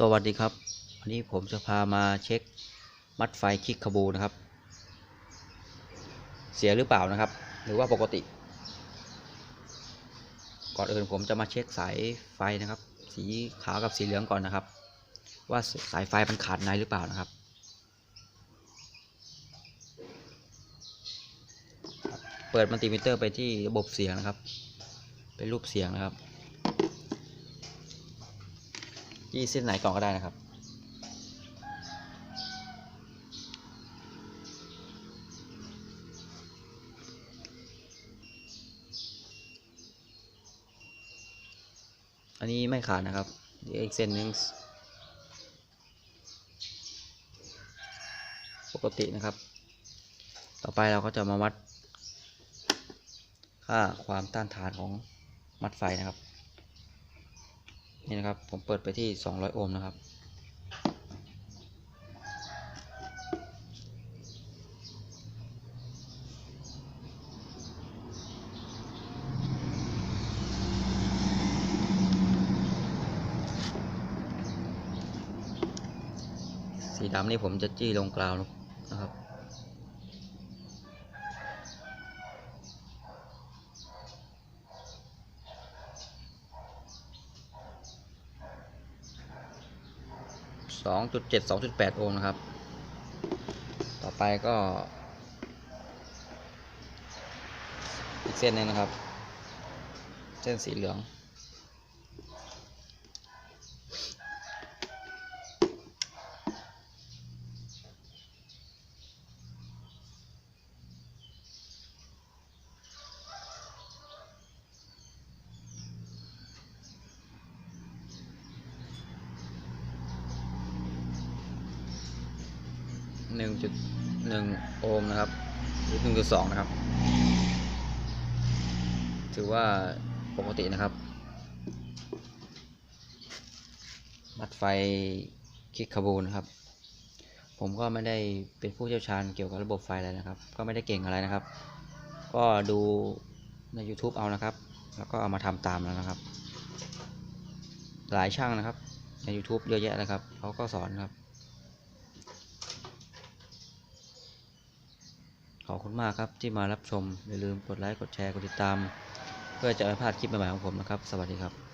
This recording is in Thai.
สวัสดีครับ วันนี้ผมจะพามาเช็คมัดไฟคลิกขบูนะครับ เสียหรือเปล่านะครับ หรือว่าปกติ ก่อนอื่นผมจะมาเช็คสายไฟนะครับ สีขาวกับสีเหลืองก่อนนะครับ ว่าสายไฟมันขาดในหรือเปล่านะครับ เปิดมัลติมิเตอร์ไปที่ระบบเสียงนะครับ เป็นรูปเสียงนะครับ ยี่เส้นไหนก่อนก็ได้นะครับ อันนี้ไม่ขาดนะครับเดี๋ยวอีกเส้นหนึ่งปกตินะครับ ต่อไปเราก็จะมาวัดค่าความต้านทานของมัดไฟนะครับ นี่นะครับ ผมเปิดไปที่ 200 โอห์มนะครับ สีดำนี่ผมจะจี้ลงกราวนะครับ สองจุดเจ็ดสองจุดแปดโอห์มนะครับ ต่อไปก็ อีกเส้นหนึงนะครับ เส้นสีเหลือง หนึ่งจุดหนึ่งโอห์มนะครับ หรือหนึ่งจุดสองนะครับ ถือว่าปกตินะครับ มัดไฟคิกคาบูนครับ ผมก็ไม่ได้เป็นผู้เชี่ยวชาญเกี่ยวกับระบบไฟอะไรนะครับ ก็ไม่ได้เก่งอะไรนะครับ ก็ดูใน YouTube เอานะครับ แล้วก็เอามาทำตามแล้วนะครับ หลายช่างนะครับใน YouTube เยอะแยะนะครับเขาก็สอนครับ ขอบคุณมากครับที่มารับชม อย่าลืมกดไลค์ กดแชร์ กดติดตาม เพื่อจะไม่พลาดคลิปใหม่ๆของผมนะครับ สวัสดีครับ